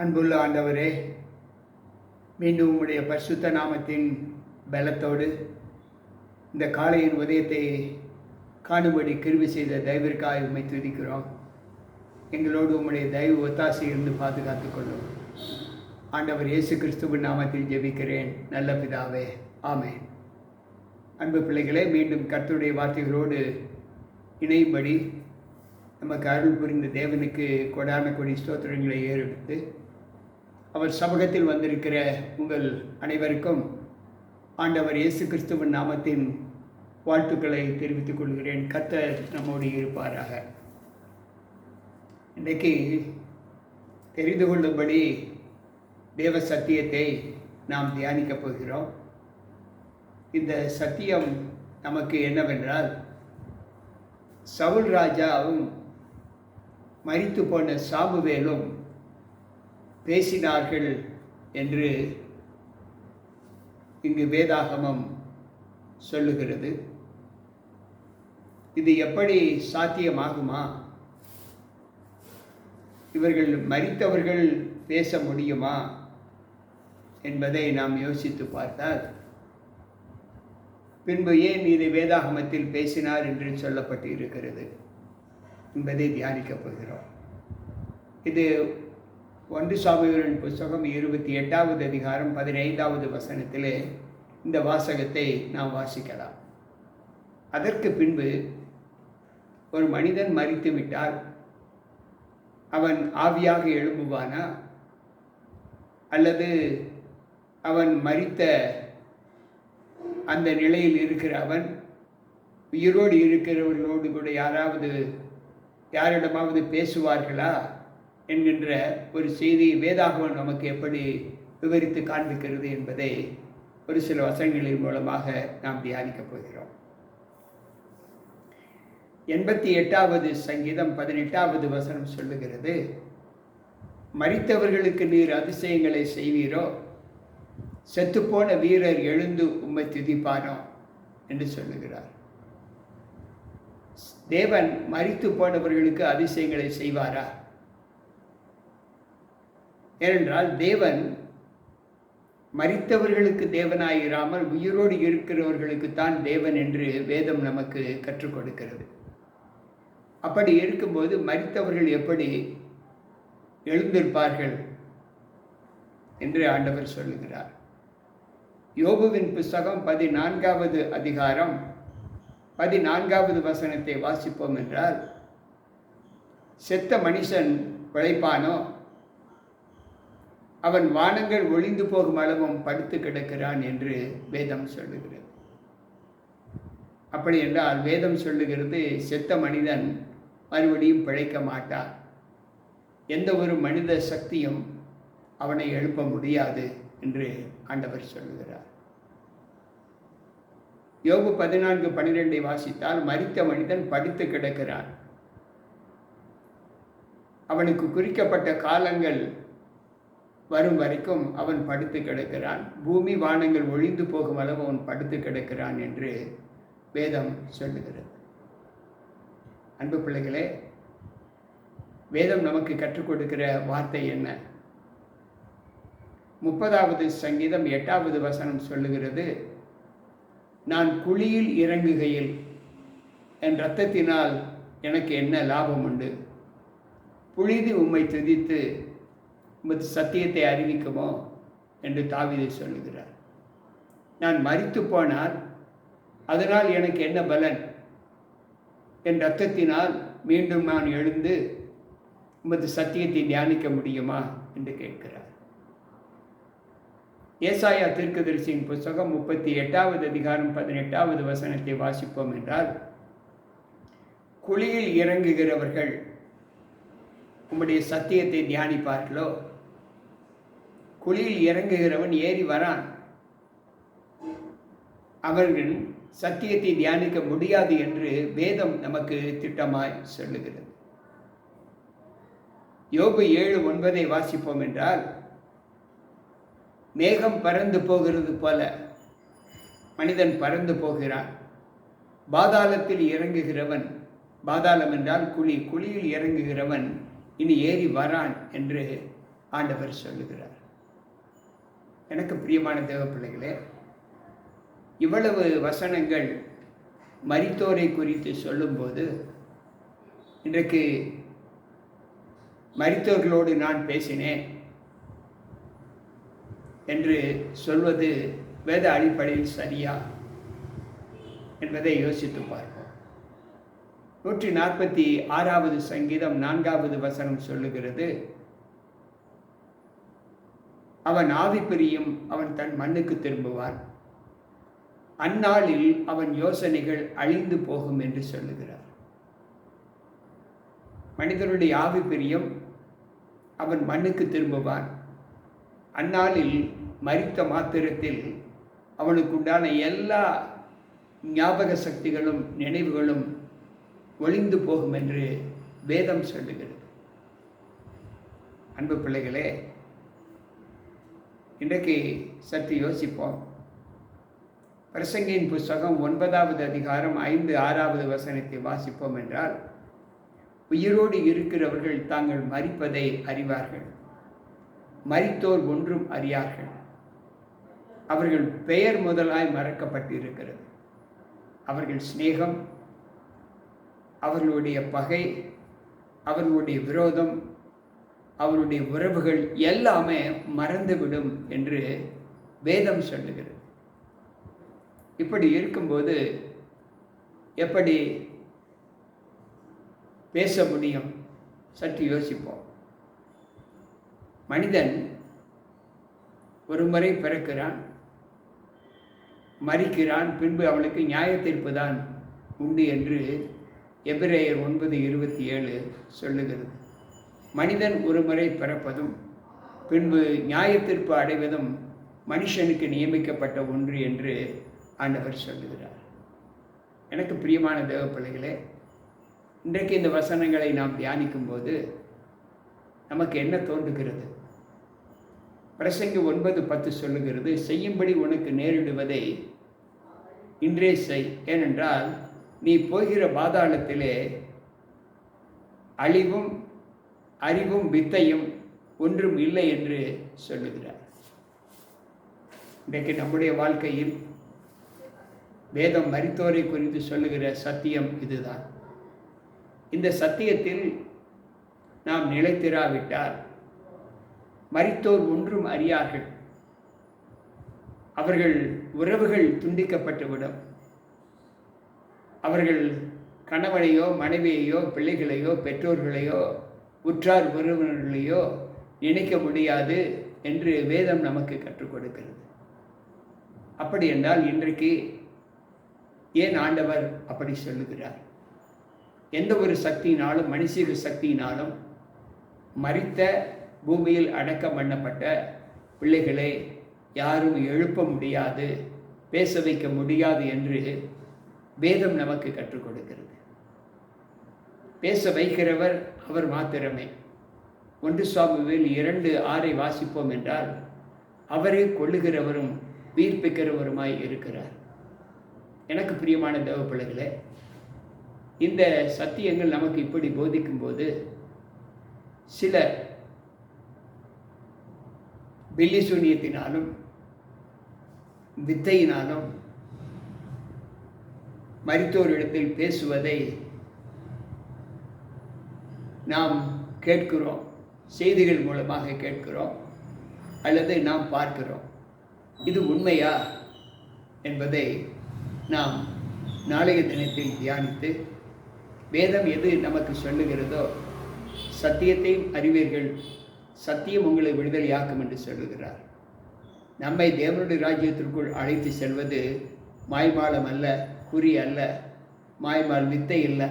அன்புள்ள ஆண்டவரே மீண்டும் உங்களுடைய பரிசுத்த நாமத்தின் பலத்தோடு இந்த காலையின் உதயத்தை காணும்படி கிருவி செய்த தயவிற்காக உண்மை துதிக்கிறோம். எங்களோடு உங்களுடைய தயவு ஒத்தாசை இருந்து பாதுகாத்து கொள்ளும். ஆண்டவர் இயேசு கிறிஸ்துவின் நாமத்தில் ஜெபிக்கிறேன். நல்ல பிதாவே ஆமே அன்பு பிள்ளைகளே மீண்டும் கர்த்தருடைய வார்த்தைகளோடு இணையும்படி நமக்கு அருள் புரிந்த தேவனுக்கு கொடான கொடி ஸ்தோத்திரங்களை ஏறெடுத்து அவர் சமூகத்தில் வந்திருக்கிற உங்கள் அனைவருக்கும் ஆண்டவர் இயேசு கிறிஸ்துவின் நாமத்தின் வாழ்த்துக்களை தெரிவித்துக் கொள்கிறேன். கர்த்தர் நம்மோடு இருப்பாராக. இன்றைக்கு தெரிந்து கொள்ளும்படி தேவ சத்தியத்தை நாம் தியானிக்கப் போகிறோம். இந்த சத்தியம் நமக்கு என்னவென்றால் சவுல் ராஜாவும் மறித்து போன சாமுவேலும் பேசினார்கள் என்று இங்கு வேதாகமம் சொல்லுகிறது. இது எப்படி சாத்தியமாகுமா? இவர்கள் மறித்தவர்கள் பேச முடியுமா என்பதை நாம் யோசித்து பார்த்தால் பின்பு ஏன் இது வேதாகமத்தில் பேசினார் என்று சொல்லப்பட்டு இருக்கிறது என்பதை தியானிக்கப் போகிறோம். இது ஒன்று சாமிகளின் புஸ்தகம் இருபத்தி எட்டாவது அதிகாரம் பதினைந்தாவது வசனத்திலே இந்த வாசகத்தை நாம் வாசிக்கலாம். அதற்கு பின்பு ஒரு மனிதன் மறித்து விட்டால் அவன் ஆவியாக எழும்புவானா? அல்லது அவன் மறித்த அந்த நிலையில் இருக்கிற அவன் உயிரோடு இருக்கிறவர்களோடு கூட யாராவது யாரிடமாவது பேசுவார்களா? என்கின்ற ஒரு செய்தி வேதாகவன் நமக்கு எப்படி விவரித்து காண்பிக்கிறது என்பதை ஒரு சில வசனங்களின் மூலமாக நாம் தியானிக்கப் போகிறோம். எண்பத்தி எட்டாவது சங்கீதம் பதினெட்டாவது வசனம் சொல்லுகிறது மறித்தவர்களுக்கு நீர் அதிசயங்களை செய்வீரோ? செத்துப்போன வீரர் எழுந்து உம்மை துதிப்பானோ? என்று சொல்லுகிறார். தேவன் மறித்து போனவர்களுக்கு அதிசயங்களை செய்வாரா? ஏனென்றால் தேவன் மறித்தவர்களுக்கு தேவனாயிராமல் உயிரோடு இருக்கிறவர்களுக்கு தான் தேவன் என்று வேதம் நமக்கு கற்றுக் கொடுக்கிறது. அப்படி இருக்கும்போது மறித்தவர்கள் எப்படி எழுந்திருப்பார்கள் என்று ஆண்டவர் சொல்லுகிறார். யோபுவின் புஸ்தகம் பதினான்காவது அதிகாரம் பதினான்காவது வசனத்தை வாசிப்போம் என்றால் செத்த மனுஷன் பிழைப்பானோ அவன் வானங்கள் ஒளிந்து போகும் அளவும் படுத்து கிடக்கிறான் என்று வேதம் சொல்லுகிறது. அப்படி என்றால் வேதம் சொல்லுகிறது செத்த மனிதன் மறுபடியும் பிழைக்க மாட்டான். எந்த ஒரு மனித சக்தியும் அவனை எழுப்ப முடியாது என்று ஆண்டவர் சொல்லுகிறார். யோபு பதினான்கு பனிரெண்டை வாசித்தால் மரித்த மனிதன் படித்து கிடக்கிறான். அவனுக்கு குறிக்கப்பட்ட காலங்கள் வரும் வரைக்கும் அவன் படுத்து கிடக்கிறான். பூமி வானங்கள் ஒழிந்து போகும் அளவு அவன் படுத்து கிடக்கிறான் என்று வேதம் சொல்லுகிறது. அன்பு பிள்ளைகளே வேதம் நமக்கு கற்றுக் கொடுக்கிற வார்த்தை என்ன? முப்பதாவது சங்கீதம் எட்டாவது வசனம் சொல்லுகிறது நான் குழியில் இறங்குகையில் என் இரத்தத்தினால் எனக்கு என்ன லாபம் உண்டு? புழுதி உம்மை துதித்து உமது சத்தியத்தை அறிவிக்குமோ? என்று தாவிதை சொல்லுகிறார். நான் மறித்து போனால் அதனால் எனக்கு என்ன பலன்? என் ரத்தத்தினால் மீண்டும் நான் எழுந்து உமது சத்தியத்தை தியானிக்க முடியுமா? என்று கேட்கிறார். ஏசாயா தீர்க்கதரிசியின் புஸ்தகம் முப்பத்தி எட்டாவது அதிகாரம் பதினெட்டாவது வசனத்தை வாசிப்போம் என்றால் குழியில் இறங்குகிறவர்கள் உம்முடைய சத்தியத்தை தியானிப்பார்களோ? குழியில் இறங்குகிறவன் ஏறி வரான். அவர்கள் சத்தியத்தை தியானிக்க முடியாது என்று வேதம் நமக்கு திட்டமாய் சொல்லுகிறது. யோபு ஏழு ஒன்பதை வாசிப்போம் என்றால் மேகம் பறந்து போகிறது போல மனிதன் பறந்து போகிறான். பாதாளத்தில் இறங்குகிறவன் பாதாளம் என்றால் குழி குழியில் இறங்குகிறவன் இனி ஏறி வரான் என்று ஆண்டவர் சொல்லுகிறார். எனக்கு பிரியமான தேவ பிள்ளைகளே இவ்வளவு வசனங்கள் மரித்தோரை குறித்து சொல்லும்போது இன்றைக்கு மரித்தோர்களோடு நான் பேசினேன் என்று சொல்வது வேத அடிப்படையில் சரியா என்பதை யோசித்து பார்ப்போம். நூற்றி நாற்பத்தி ஆறாவது சங்கீதம் நான்காவது வசனம் சொல்லுகிறது அவன் ஆவி பிரியும் அவன் தன் மண்ணுக்கு திரும்புவான். அந்நாளில் அவன் யோசனைகள் அழிந்து போகும் என்று சொல்லுகிறார். மனிதனுடைய ஆவி பிரியம் அவன் மண்ணுக்கு திரும்புவான். அந்நாளில் மறித்த மாத்திரத்தில் அவனுக்குண்டான எல்லா ஞாபக சக்திகளும் நினைவுகளும் ஒளிந்து போகும் என்று வேதம் சொல்லுகிறது. அன்பு பிள்ளைகளே இன்றைக்கு சற்று யோசிப்போம். பிரசங்கியின் புஸ்தகம் ஒன்பதாவது அதிகாரம் ஐந்து ஆறாவது வசனத்தை வாசிப்போம் என்றால் உயிரோடு இருக்கிறவர்கள் தாங்கள் மறிப்பதை அறிவார்கள். மறித்தோர் ஒன்றும் அறியார்கள். அவர்கள் பெயர் முதலாய் மறக்கப்பட்டிருக்கிறது. அவர்கள் சிநேகம் அவர்களுடைய பகை அவர்களுடைய விரோதம் அவருடைய உறவுகள் எல்லாமே மறந்துவிடும் என்று வேதம் சொல்லுகிறது. இப்படி இருக்கும்போது எப்படி பேச முடியும்? சற்று யோசிப்போம். மனிதன் ஒரு முறை பிறக்கிறான் மறிக்கிறான் பின்பு அவனுக்கு நியாயத்தீர்ப்பு தான் உண்டு என்று எபிரேயர் ஒன்பது இருபத்தி ஏழு சொல்லுகிறது. மனிதன் ஒரு முறை பிறப்பதும் பின்பு நியாயத்திற்பு அடைவதும் மனுஷனுக்கு நியமிக்கப்பட்ட ஒன்று என்று ஆண்டவர் சொல்லுகிறார். எனக்கு பிரியமான தேவ பிள்ளைகளே இன்றைக்கு இந்த வசனங்களை நாம் தியானிக்கும் போது நமக்கு என்ன தோன்றுகிறது? பிரசங்கி ஒன்பது பத்து சொல்லுகிறது செய்யும்படி உனக்கு நேரிடுவதை இன்றே செய். ஏனென்றால் நீ போகிற பாதாளத்திலே அழிவும் அறிவும் வித்தையும் ஒன்றும் இல்லை என்று சொல்லுகிறார். இன்றைக்கு நம்முடைய வாழ்க்கையில் வேதம் மறித்தோரை குறித்து சொல்லுகிற சத்தியம் இதுதான். இந்த சத்தியத்தில் நாம் நிலைத்திராவிட்டால் மறித்தோர் ஒன்றும் அறியார்கள். அவர்கள் உறவுகள் துண்டிக்கப்பட்டுவிடும். அவர்கள் கணவனையோ மனைவியையோ பிள்ளைகளையோ பெற்றோர்களையோ உற்றார் உறவினர்களையோ நினைக்க முடியாது என்று வேதம் நமக்கு கற்றுக் கொடுக்கிறது. அப்படி என்றால் இன்றைக்கு ஏன் ஆண்டவர் அப்படி சொல்லுகிறார்? எந்த ஒரு சக்தியினாலும் மனுஷிக சக்தியினாலும் மறித்த பூமியில் அடக்கம் பண்ணப்பட்ட பிள்ளைகளை யாரும் எழுப்ப முடியாது பேச வைக்க முடியாது என்று வேதம் நமக்கு கற்றுக் கொடுக்கிறது. பேச வைக்கிறவர் அவர் மாத்திரமே. ஒன்று சுவாமிவில் இரண்டு ஆறை வாசிப்போம் என்றால் அவரே கொள்ளுகிறவரும் உயிர்ப்பிக்கிறவருமாய் இருக்கிறார். எனக்கு பிரியமான தேவப்பிள்ளைகளே இந்த சத்தியங்கள் நமக்கு இப்படி போதிக்கும் போது சில பில்லி சூனியத்தினாலும் வித்தையினாலும் மருத்துவரிடத்தில் பேசுவதை நாம் கேட்கிறோம் செய்திகள் மூலமாக கேட்கிறோம் அல்லது நாம் பார்க்கிறோம். இது உண்மையா என்பதை நாம் நாளைய தினத்தில் தியானித்து வேதம் எது நமக்கு சொல்லுகிறதோ சத்தியத்தையும் அறிவீர்கள் சத்தியம் உங்களை விடுதலையாக்கும் என்று சொல்லுகிறார். நம்மை தேவனுடைய ராஜ்யத்திற்குள் அழைத்து செல்வது மாய்மாலம் அல்ல குறி அல்ல மாய்மால் வித்தை இல்லை.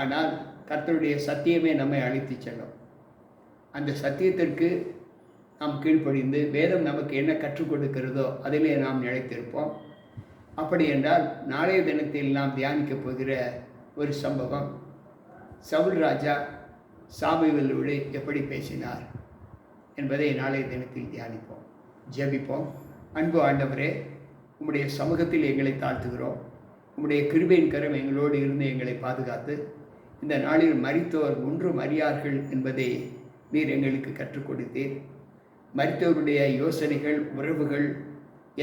ஆனால் கர்த்தருடைய சத்தியமே நம்மை அழைத்து செல்லும். அந்த சத்தியத்திற்கு நாம் கீழ்ப்படிந்து வேதம் நமக்கு என்ன கற்றுக் கொடுக்கிறதோ அதிலே நாம் நிலைத்திருப்போம். அப்படி என்றால் நாளைய தினத்தில் நாம் தியானிக்கப் போகிற ஒரு சம்பவம். சவுல் ராஜா சாமுவேலோடு எப்படி பேசினார் என்பதை நாளைய தினத்தில் தியானிப்போம். ஜெபிப்போம். அன்பு ஆண்டவரே உம்முடைய சமூகத்தில் எங்களை தாழ்த்துகிறோம். உம்முடைய கிருபையின் கரம் எங்களோடு இருந்து எங்களை பாதுகாத்து இந்த நாளில் மறித்தோர் ஒன்றும் அறியார்கள் என்பதை நீர் எங்களுக்கு கற்றுக் கொடுத்தீர். மருத்துவருடைய யோசனைகள் உறவுகள்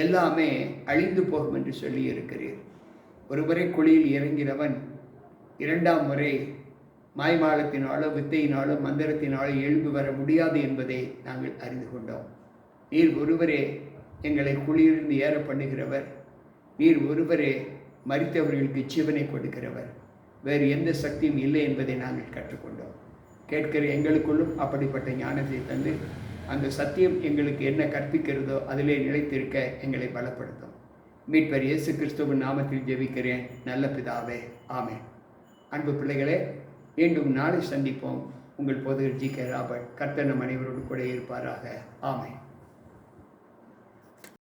எல்லாமே அழிந்து போகும் என்று சொல்லி இருக்கிறீர் ஒருமுறை குழியில் இறங்கினவன் இரண்டாம் முறை மாய்மாலத்தினாலோ வித்தையினாலோ மந்திரத்தினாலோ எழும்பி வர முடியாது என்பதை நாங்கள் அறிந்து கொண்டோம். நீர் ஒருவரே எங்களை குழியிலிருந்து ஏற பண்ணுகிறவர். நீர் ஒருவரே மரித்தவர்களுக்கு ஜீவனை கொடுக்கிறவர். வேறு எந்த சக்தியும் இல்லை என்பதை நாங்கள் கற்றுக்கொண்டோம். கேட்கிற எங்களுக்குள்ளும் அப்படிப்பட்ட ஞானத்தை தந்து அந்த சத்தியம் எங்களுக்கு என்ன கற்பிக்கிறதோ அதிலே நிலைத்திருக்க எங்களை பலப்படுத்தும். மீட்பர் இயேசு கிறிஸ்துவின் நாமத்தில் ஜெபிக்கிறேன். நல்ல பிதாவே ஆமே அன்பு பிள்ளைகளே மீண்டும் நாளை சந்திப்போம். உங்கள் பொது ஜி கே ராபர்ட் கர்த்தனம் அனைவரோடு கூட இருப்பாராக. ஆமை